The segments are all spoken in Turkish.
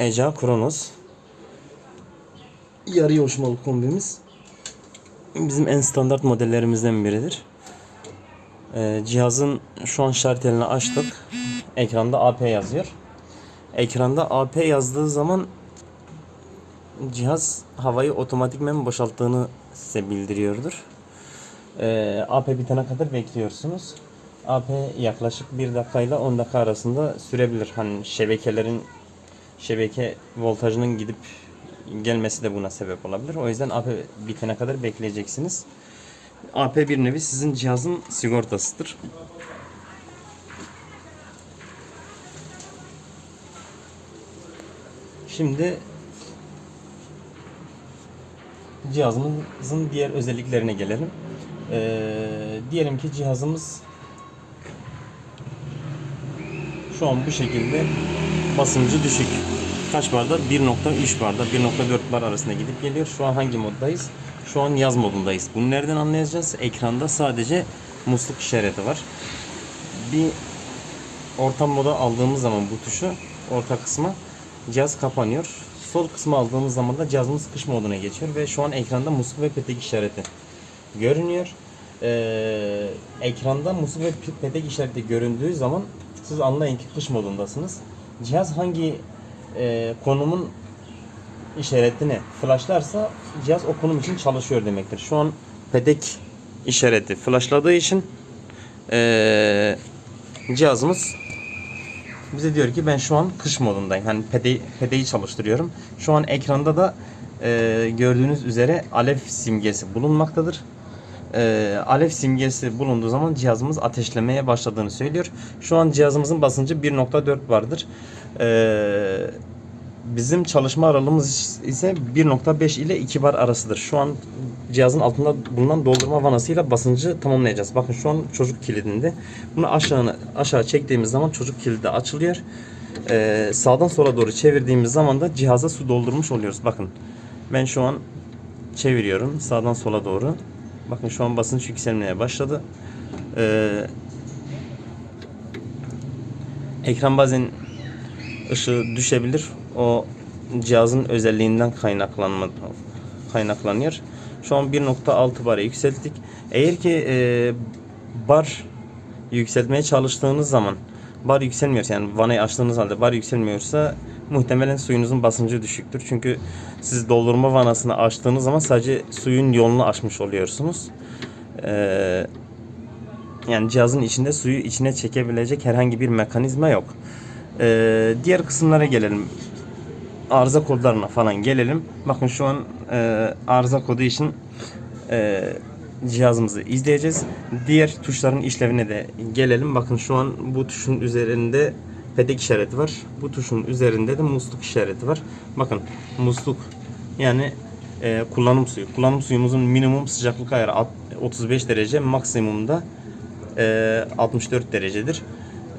Eca Kronos. Yarı yoşmalı kombimiz. Bizim en standart modellerimizden biridir. Ee, cihazın şu an şartelini açtık. Ekranda AP yazıyor. Ekranda AP yazdığı zaman cihaz havayı otomatikmen boşalttığını size bildiriyordur. Ee, AP bitene kadar bekliyorsunuz. AP yaklaşık 1 dakika ile 10 dakika arasında sürebilir. Hani şebekelerin şebeke voltajının gidip gelmesi de buna sebep olabilir. O yüzden AP bitene kadar bekleyeceksiniz. AP bir nevi sizin cihazın sigortasıdır. Şimdi cihazımızın diğer özelliklerine gelelim. Ee, diyelim ki cihazımız şu an bu şekilde basıncı düşük. Kaç barda? 1.3 barda, 1.4 bar arasında gidip geliyor. Şu an hangi moddayız? Şu an yaz modundayız. Bunu nereden anlayacağız? Ekranda sadece musluk işareti var. Bir ortam moda aldığımız zaman bu tuşu orta kısma cihaz kapanıyor. Sol kısmı aldığımız zaman da cihazımız kış moduna geçiyor ve şu an ekranda musluk ve petek işareti görünüyor. Ee, ekranda musluk ve petek işareti göründüğü zaman siz anlayın ki kış modundasınız. Cihaz hangi e, konumun işaretini flashlarsa cihaz o konum için çalışıyor demektir. Şu an pedek işareti flashladığı için e, cihazımız bize diyor ki ben şu an kış modundayım. Hani pede, pedeyi çalıştırıyorum. Şu an ekranda da e, gördüğünüz üzere alev simgesi bulunmaktadır. E, alev simgesi bulunduğu zaman cihazımız ateşlemeye başladığını söylüyor. Şu an cihazımızın basıncı 1.4 vardır. E, bizim çalışma aralığımız ise 1.5 ile 2 bar arasıdır. Şu an cihazın altında bulunan doldurma vanasıyla basıncı tamamlayacağız. Bakın şu an çocuk kilidinde. Bunu aşağı aşağı çektiğimiz zaman çocuk kilidi açılıyor. Ee, sağdan sola doğru çevirdiğimiz zaman da cihaza su doldurmuş oluyoruz. Bakın ben şu an çeviriyorum sağdan sola doğru. Bakın şu an basınç yükselmeye başladı. Ee, ekran bazen ışığı düşebilir. O cihazın özelliğinden kaynaklanma kaynaklanıyor. Şu an 1.6 bara yükselttik. Eğer ki e, bar yükseltmeye çalıştığınız zaman bar yükselmiyorsa yani vanayı açtığınız halde bar yükselmiyorsa muhtemelen suyunuzun basıncı düşüktür. Çünkü siz doldurma vanasını açtığınız zaman sadece suyun yolunu açmış oluyorsunuz. Ee, yani cihazın içinde suyu içine çekebilecek herhangi bir mekanizma yok. Ee, diğer kısımlara gelelim. Arıza kodlarına falan gelelim. Bakın şu an e, arıza kodu için e, cihazımızı izleyeceğiz. Diğer tuşların işlevine de gelelim. Bakın şu an bu tuşun üzerinde pedek işareti var. Bu tuşun üzerinde de musluk işareti var. Bakın musluk yani e, kullanım suyu. Kullanım suyumuzun minimum sıcaklık ayarı alt- 35 derece, maksimumda e, 64 derecedir.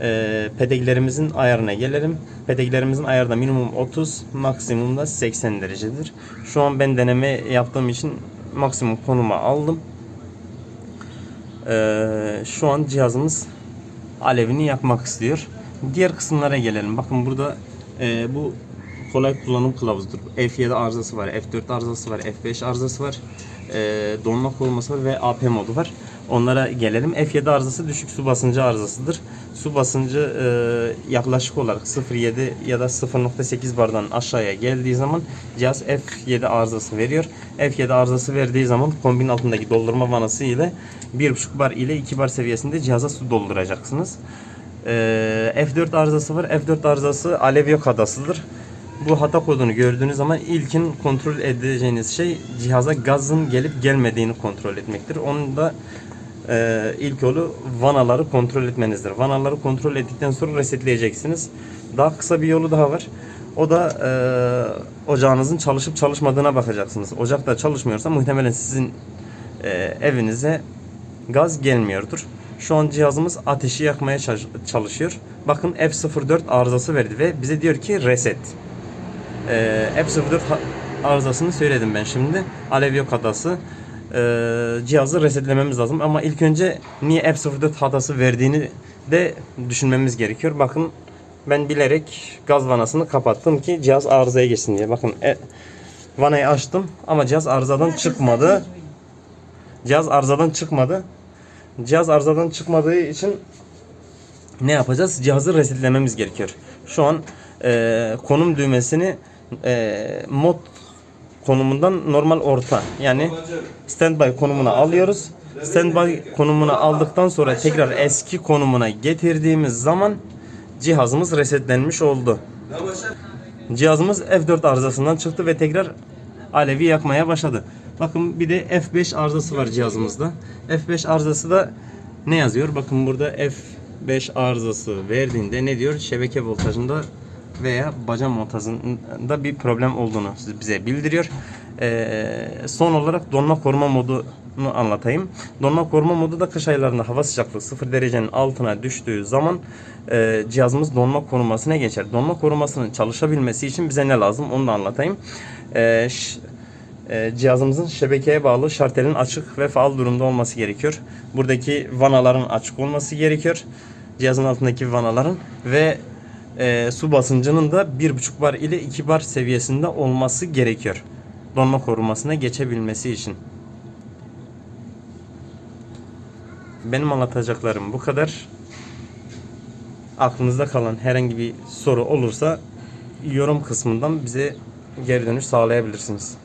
E, pedeklerimizin ayarına gelelim. Pedeklerimizin ayarı da minimum 30, maksimumda 80 derecedir. Şu an ben deneme yaptığım için maksimum konuma aldım. E, şu an cihazımız alevini yakmak istiyor. Diğer kısımlara gelelim. Bakın burada e, bu kolay kullanım kılavuzudur. F7 arızası var, F4 arızası var, F5 arızası var, e, donma var ve AP modu var. Onlara gelelim. F7 arızası düşük su basıncı arızasıdır. Su basıncı e, yaklaşık olarak 0.7 ya da 0.8 bardan aşağıya geldiği zaman cihaz F7 arızası veriyor. F7 arızası verdiği zaman kombin altındaki doldurma vanası ile 1.5 bar ile 2 bar seviyesinde cihaza su dolduracaksınız. Ee, F4 arızası var. F4 arızası alev yok hadasıdır. Bu hata kodunu gördüğünüz zaman ilkin kontrol edeceğiniz şey cihaza gazın gelip gelmediğini kontrol etmektir. Onun da e, ilk yolu vanaları kontrol etmenizdir. Vanaları kontrol ettikten sonra resetleyeceksiniz. Daha kısa bir yolu daha var. O da e, ocağınızın çalışıp çalışmadığına bakacaksınız. Ocak da çalışmıyorsa muhtemelen sizin e, evinize gaz gelmiyordur. Şu an cihazımız ateşi yakmaya çalış- çalışıyor. Bakın F04 arızası verdi ve bize diyor ki reset. Ee, F04 ha- arızasını söyledim ben şimdi. Alev yok hatası. Ee, cihazı resetlememiz lazım ama ilk önce niye F04 hatası verdiğini de düşünmemiz gerekiyor. Bakın Ben bilerek gaz vanasını kapattım ki cihaz arızaya geçsin diye. Bakın e, vanayı açtım ama cihaz arızadan çıkmadı. Cihaz arızadan çıkmadı. Cihaz arızadan çıkmadığı için ne yapacağız? Cihazı resetlememiz gerekiyor. Şu an e, konum düğmesini e, mod konumundan normal orta yani standby konumuna alıyoruz. Standby konumuna aldıktan sonra tekrar eski konumuna getirdiğimiz zaman cihazımız resetlenmiş oldu. Cihazımız F4 arızasından çıktı ve tekrar alevi yakmaya başladı. Bakın bir de F5 arızası var cihazımızda. F5 arızası da ne yazıyor? Bakın burada F5 arızası verdiğinde ne diyor? Şebeke voltajında veya baca montajında bir problem olduğunu bize bildiriyor. Ee, son olarak donma koruma modunu anlatayım. Donma koruma modu da kış aylarında hava sıcaklığı 0 derecenin altına düştüğü zaman e, cihazımız donma korumasına geçer. Donma korumasının çalışabilmesi için bize ne lazım onu da anlatayım. Ş- e, cihazımızın şebekeye bağlı şartelin açık ve faal durumda olması gerekiyor. Buradaki vanaların açık olması gerekiyor. Cihazın altındaki vanaların ve e, su basıncının da 1,5 bar ile 2 bar seviyesinde olması gerekiyor. Donma korumasına geçebilmesi için. Benim anlatacaklarım bu kadar. Aklınızda kalan herhangi bir soru olursa yorum kısmından bize geri dönüş sağlayabilirsiniz.